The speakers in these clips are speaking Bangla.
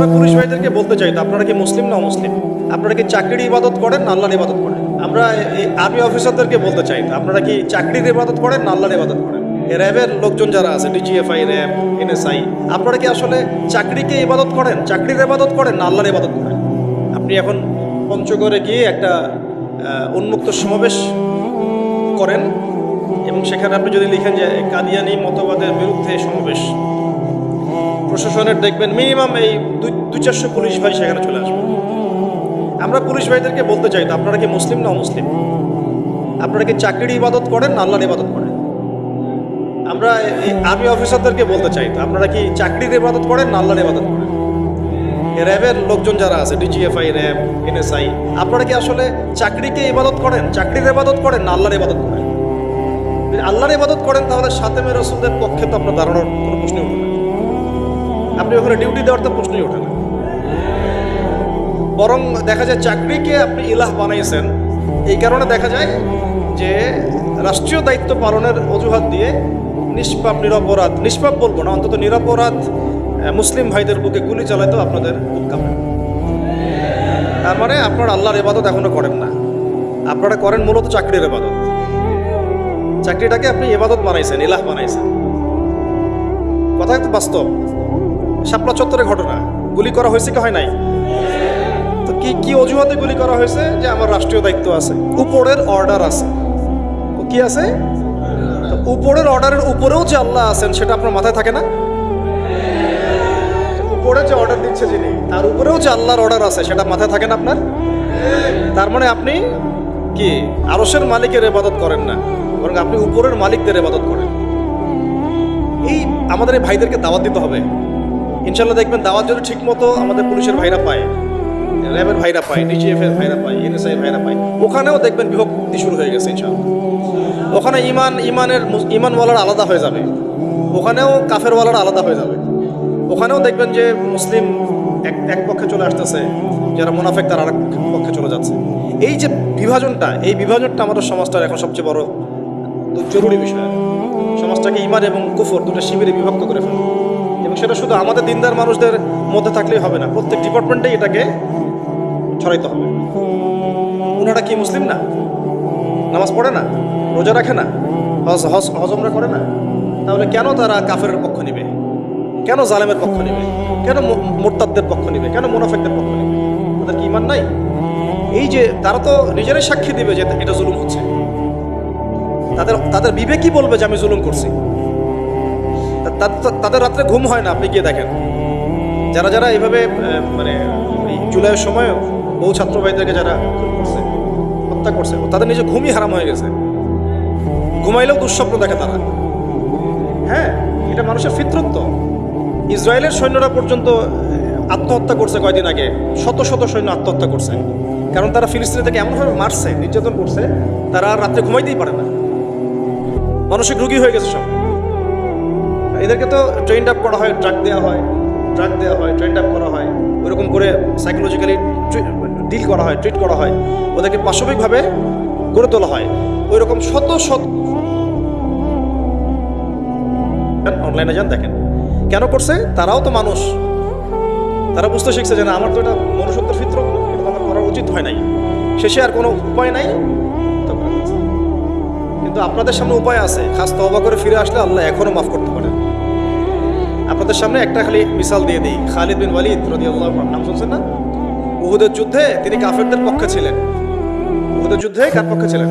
আমরা পুলিশ ভাইদেরকে বলতে চাই আপনারা কি মুসলিম না মুসলিম আপনারা কি চাকরির ইবাদত করেন না আল্লাহর ইবাদত করেন? আমরা এই আর্মি অফিসারদেরকে বলতে চাই আপনারা কি চাকরির ইবাদত করেন না আল্লাহর ইবাদত করেন? র্যাবের লোকজন যারা আছে ডিজিএফআই র্যাব এনএসআই আপনারা কি আসলে চাকরিকে ইবাদত করেন? চাকরির ইবাদত করেন না আল্লাহর ইবাদত করেন? আপনি এখন পঞ্চগড়ে গিয়ে একটা উন্মুক্ত সমাবেশ করেন এবং সেখানে আপনি যদি লিখেন যে কাদিয়ানি মতবাদের বিরুদ্ধে সমাবেশ প্রশাসনের দেখবেন মিনিমাম এই দুই দুই চারশো পুলিশ ভাই সেখানে চলে আসবে। আমরা পুলিশ ভাইদেরকে বলতে চাই তো, আপনারা কি মুসলিম না মুসলিম আপনারা কি চাকরির ইবাদত করেন না আল্লাহর ইবাদত করেন? আমরা আর্মি অফিসারদেরকে বলতে চাই তো, আপনারা কি চাকরির ইবাদত করেন না আল্লাহর ইবাদত করেন? র্যাবের লোকজন যারা আছে ডিজিএফআই র্যাব এনএসআই আপনারা কি আসলে চাকরিকে ইবাদত করেন? চাকরির ইবাদত করেন না আল্লাহর ইবাদত করেন? আল্লাহর ইবাদত করেন তাহলে সাতেমে রসুলদের পক্ষে তো আপনার দাঁড়ানোর কোনো প্রশ্নই ওঠে না। আপনি ওখানে ডিউটি দেওয়ার তো প্রশ্নই ওঠে না। বরং দেখা যায় চাকরিকে আপনি ইলাহ বানাইছেন। এই কারণে দেখা যায় যে রাষ্ট্রীয় দায়িত্ব পালনের অজুহাত দিয়ে নিষ্পাপ, নিরপরাধ, নিষ্পাপ বলব না, অন্তত নিরপরাধ মুসলিম ভাইদের বুকে গুলি চালাইতেও আপনাদের কাঁপে তার মানে আপনারা আল্লাহর এবাদত এখনও করেন না। আপনারা করেন মূলত চাকরির এবাদত চাকরিটাকে আপনি এবাদত বানাইছেন, ইলাহ বানাইছেন। কথা একটু বাস্তব। শাপলা চত্বরের ঘটনা। গুলি করা হয়েছে কি হয় নাই? তো কি কি অজুহাতে গুলি করা হয়েছে যে আমার রাষ্ট্রীয় দায়িত্ব আছে? উপরের অর্ডার আছে। কি আছে? উপরের অর্ডারের উপরেও যে আল্লাহ আছেন, সেটা আপনার মাথায় থাকে না? উপরে যে অর্ডার দিচ্ছে যিনি, তার উপরেও যে আল্লাহর অর্ডার আছে, সেটা মাথায় থাকে না আপনার? তার মানে আপনি কি আরসের মালিকের ইবাদত করেন না, বরং আপনি উপরের মালিকদের ইবাদত করেন? এই আমাদের এই ভাইদেরকে দাওয়াত দিতে হবে। ইনশাল্লাহ দেখবেন দাওয়াত যদি ঠিক মতো আমাদের পুলিশের ভাইরা পায়, র্যাবের ভাইরা পায় ডিজিএফ এর ভাইরা পায়, এনএসআই ভাইরা পায়, ওখানেও দেখবেন বিভক্তি শুরু হয়ে গেছে ইনশাল্লাহ ওখানে ইমান, ইমানের ইমানওয়ালার আলাদা হয়ে যাবে, ওখানেও কাফেরওয়ালার আলাদা হয়ে যাবে। ওখানেও দেখবেন যে মুসলিম এক এক পক্ষে চলে আসতেছে, যারা মুনাফেক তার আরেক পক্ষে চলে যাচ্ছে। এই যে বিভাজনটা, এই বিভাজনটা আমাদের সমাজটার এখন সবচেয়ে বড় জরুরি বিষয়। সমাজটাকে ইমান এবং কুফর দুটো শিবিরে বিভক্ত করে ফেলে সেটা শুধু আমাদের দিনদার মানুষদের মধ্যে থাকলেই হবে না, প্রত্যেক ডিপার্টমেন্টেই এটাকে ছড়াইতে হবে। ওনারা কি মুসলিম না? নামাজ পড়ে না? রোজা রাখে না? হজ হজ হজমরা করে না? তাহলে কেন তারা কাফের পক্ষ নেবে? কেন জালেমের পক্ষ নিবে? কেন মুরতাদদের পক্ষ নিবে? কেন মুনাফেকদের পক্ষ নেবে? তাদের কি ইমান নাই? এই যে তারা তো নিজেরাই সাক্ষী দিবে যে এটা জুলুম হচ্ছে। তাদের তাদের বিবেকই বলবে যে আমি জুলুম করছি। তাদের রাত্রে ঘুম হয় না, আপনি গিয়ে দেখেন। যারা যারা এইভাবে মানে জুলাইয়ের সময় বহু ছাত্র ভাইদেরকে যারা করছে, হত্যা করছে, তাদের নিজে ঘুমই হারাম হয়ে গেছে। ঘুমাইলেও দুঃস্বপ্ন দেখে তারা। হ্যাঁ এটা মানুষের ফিতরত্ব। ইসরায়েলের সৈন্যরা পর্যন্ত আত্মহত্যা করছে কয়দিন আগে, শত শত সৈন্য আত্মহত্যা করছে। কারণ তারা ফিলিস্তিনি থেকে এমনভাবে মারছে, নির্যাতন করছে, তারা রাত্রে ঘুমাইতেই পারে না। মানসিক রুগী হয়ে গেছে সব। এদেরকে তো ট্রেন আপ করা হয় ট্রাক দেওয়া হয় ট্রাক দেওয়া হয় ট্রেন আপ করা হয় ওরকম করে সাইকোলজিক্যালি ডিল করা হয় ট্রিট করা হয়, ওদেরকে পাশবিকভাবে গড়ে তোলা হয় ওই রকম শত শত অনলাইনে যান, দেখেন। কেন করছে? তারাও তো মানুষ। তারা বুঝতে শিখছে যে না, আমার তো এটা মনুষ্যত্বের ফিত্র আমার করা উচিত হয় নাই। শেষে আর কোনো উপায় নাই। কিন্তু আপনাদের সামনে উপায় আছে। খাস তবা করে ফিরে আসলে আল্লাহ এখনও মাফ করতে পারেন। আপনাদের সামনে একটা খালি মিসাল দিয়ে দিই। খালিদ বিন ওয়ালিদ রদি আল্লাহ নাম শুনছেন না? উহুদের যুদ্ধে তিনি কাফেরদের পক্ষে ছিলেন। উহুদের যুদ্ধে কার পক্ষে ছিলেন?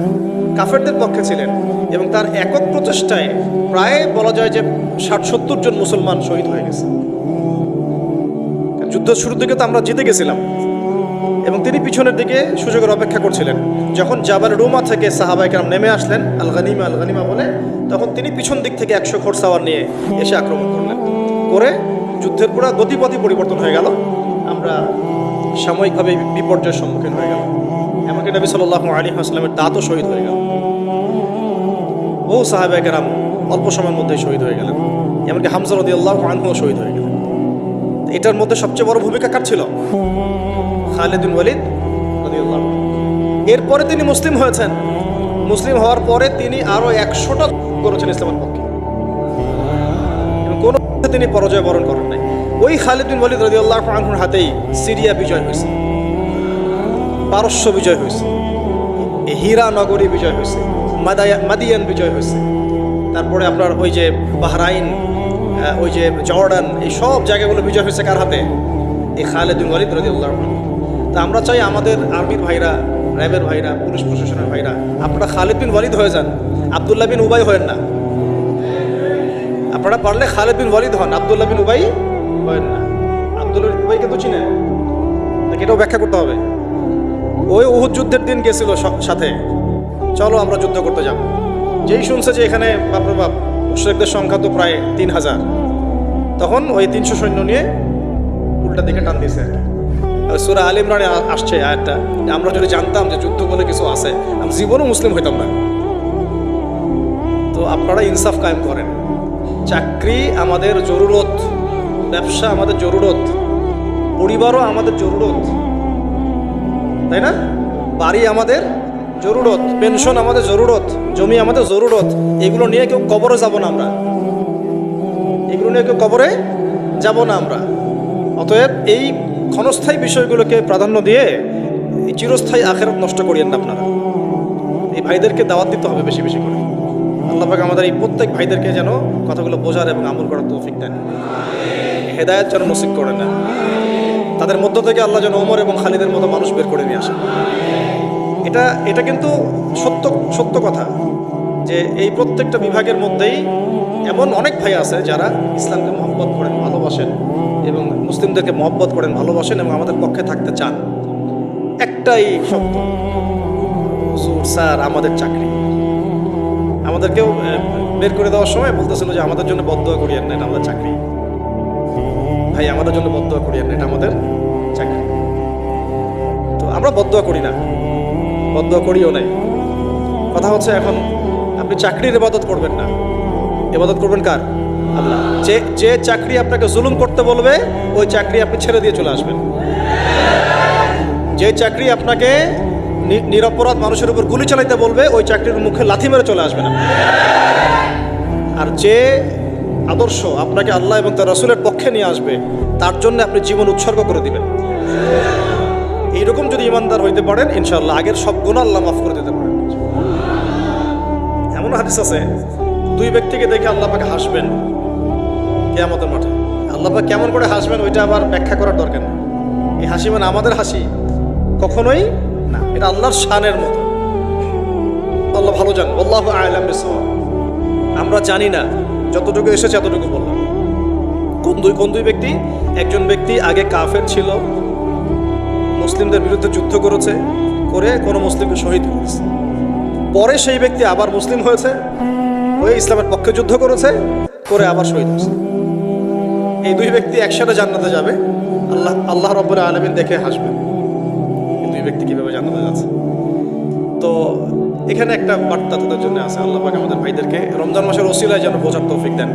কাফেরদের পক্ষে ছিলেন। এবং তার একক প্রচেষ্টায় প্রায় বলা যায় যে ষাট সত্তর জন মুসলমান শহীদ হয়ে গেছে। যুদ্ধ শুরুর দিকে তো আমরা জিতে গেছিলাম। এবং তিনি পিছনের দিকে সুযোগের অপেক্ষা করছিলেন। যখন জাবাল রুমা থেকে সাহাবাইকার নেমে আসলেন আল গানিমা আল বলে, তখন তিনি পিছন দিক থেকে একশো ঘোড়সাওয়ার নিয়ে এসে আক্রমণ করলেন। করে যুদ্ধের পুরো গতিপথই পরিবর্তন হয়ে গেল। আমরা সাময়িকভাবে বিপর্যয়ের সম্মুখীন হয়ে গেল এমনকি নবী সাল্লাহ আলী আসলামের দাঁতও শহীদ হয়ে গেল। বহু সাহাবাইকারাম অল্প সময়ের মধ্যেই শহীদ হয়ে গেলেন। এমনকি হামজা রদি আল্লাহ আনহুও শহীদ হয়ে গেলেন। এটার মধ্যে সবচেয়ে বড় ভূমিকা কার ছিল? খালেদিন ওয়ালিদ এরপরে তিনি মুসলিম হয়েছেন। মুসলিম হওয়ার পরে তিনি আরও একশোটা করেছেন ইসলামের পক্ষে। কোনো তিনি পরাজয় বরণ করেন নাই। ওই খালিদ বিন ওয়ালিদ রাদিয়াল্লাহু আনহুর হাতেই সিরিয়া বিজয় হয়েছে। পারস্য বিজয় হয়েছে। হীরা নগরী বিজয় হয়েছে। মাদায়া- মাদিয়ান বিজয় হয়েছে। তারপরে আপনার ওই যে বাহরাইন ওই যে জর্ডান, এই সব জায়গাগুলো বিজয় হয়েছে কার হাতে? এই খালেদ বিন ওয়ালিদ রাদিয়াল্লাহু আনহু। তা আমরা চাই আমাদের আর্মির ভাইরা, র্যাবের ভাইরা, পুলিশ প্রশাসনের ভাইরা, আপনারা খালিদ বিন ওয়ালিদ হয়ে যান। আবদুল্লাহ বিন উবাই হয়েন না। আপনারা পারলে খালেদ বিন ওয়ালিদ হন, আবদুল্লাহ বিন উবাই হয়েন না। আবদুল্লাহ উবাইকে তো চিনেন। তাকে এটাও ব্যাখ্যা করতে হবে। ওই উহুদ যুদ্ধের দিন গেছিল সাথে। চলো আমরা যুদ্ধ করতে যাব। যেই শুনছে যে এখানে বাপরে বাপ মুশ্রেকদের সংখ্যা তো প্রায় তিন হাজার। তখন ওই তিনশো সৈন্য নিয়ে উল্টা দিকে টান দিয়েছে সুরা আল ইমরানে আসছে যে আমরা যদি জানতাম যে যুদ্ধ বলে কিছু আছে, আমি জীবনও মুসলিম হইতাম না। তো আপনারা ইনসাফ কায়েম করেন। চাকরি আমাদের জরুরত, ব্যবসা আমাদের জরুরত, পরিবারও আমাদের জরুরত, তাই না? বাড়ি আমাদের জরুরত, পেনশন আমাদের জরুরত, জমি আমাদের জরুরত, এগুলো নিয়ে কেউ কবরে যাব না আমরা। এগুলো নিয়ে কেউ কবরে যাব না আমরা। অতএব এই ক্ষণস্থায়ী বিষয়গুলোকে প্রাধান্য দিয়ে চিরস্থায়ী আখেরাত নষ্ট করিয়েন না আপনারা। এই ভাইদেরকে দাওয়াত দিতে হবে বেশি বেশি করে। আল্লাহ পাক আমাদের এই প্রত্যেক ভাইদেরকে যেন কথাগুলো বোঝার এবং আমল করার তৌফিক দেন। হেদায়ত যেন নসিব করে না। তাদের মধ্য থেকে আল্লাহ যেন ওমর এবং খালিদের মতো মানুষ বের করে নিয়ে আসে এটা এটা কিন্তু সত্য সত্য কথা যে এই প্রত্যেকটা বিভাগের মধ্যেই এমন অনেক ভাই আছে যারা ইসলামকে মহব্বত করেন, ভালোবাসেন এবং মুসলিমদেরকে মহব্বত করেন, ভালোবাসেন এবং আমাদের পক্ষে থাকতে চান। একটাই শব্দ হুজুর, স্যার, আমাদের চাকরি। আমাদেরকেও বের করে দেওয়ার সময় বলতেছিল যে আমাদের জন্য বদ্ধ করিয়েন না আমাদের চাকরি। ভাই, আমাদের জন্য বদয়া করিয়েন না এটা আমাদের চাকরি। তো আমরা বদয়া করি না। বদয়া করিও নাই। কথা হচ্ছে এখন, আপনি চাকরির ইবাদত করবেন না। ইবাদত করবেন কার? আল্লাহ। যে যে চাকরি আপনাকে জুলুম করতে বলবে, ওই চাকরি আপনি ছেড়ে দিয়ে চলে আসবেন। যে চাকরি আপনাকে নিরপরাধ মানুষের উপর গুলি চালাইতে বলবে, ওই চাকরির মুখে লাথি মেরে চলে আসবেন আপনি। আর যে আদর্শ আপনাকে আল্লাহ এবং তার রসুলের পক্ষে নিয়ে আসবে, তার জন্য আপনি জীবন উৎসর্গ করে দিবেন। এইরকম যদি ইমানদার হইতে পারেন ইনশাল্লাহ আগের সব গুণ আল্লাহ মাফ করে দিতে পারেন। এমন হাদিস আছে, দুই ব্যক্তিকে দেখে আল্লাহ পাকে হাসবেন কেয়ামতের মাঠে। আল্লাহ পাক কেমন করে হাসবেন, ওইটা আবার ব্যাখ্যা করার দরকার নেই। এই হাসি মানে আমাদের হাসি, কখনোই না। এটা আল্লাহর শানের মতো। আল্লাহ ভালো জান আল্লাহ আমরা জানি না, যতটুকু এসেছে এতটুকু বললাম। কোন দুই কোন দুই ব্যক্তি? একজন ব্যক্তি আগে কাফের ছিল, মুসলিমদের বিরুদ্ধে যুদ্ধ করেছে, করে কোনো মুসলিমকে শহীদ করেছে। পরে সেই ব্যক্তি আবার মুসলিম হয়েছে, হয়ে ইসলামের পক্ষে যুদ্ধ করেছে, করে আবার শহীদ হয়েছে। এই দুই ব্যক্তি একসাথে জান্নাতে যাবে। আল্লাহ আল্লাহ রব্বুল আলমিন দেখে হাসবেন দুই ব্যক্তি যাচ্ছে তো এখানে একটা বার্তা তাদের জন্য আছে। আল্লাহ পাক আমাদের ভাইদেরকে রমজান মাসের ওসিলায় যেন বোঝার তৌফিক দেন।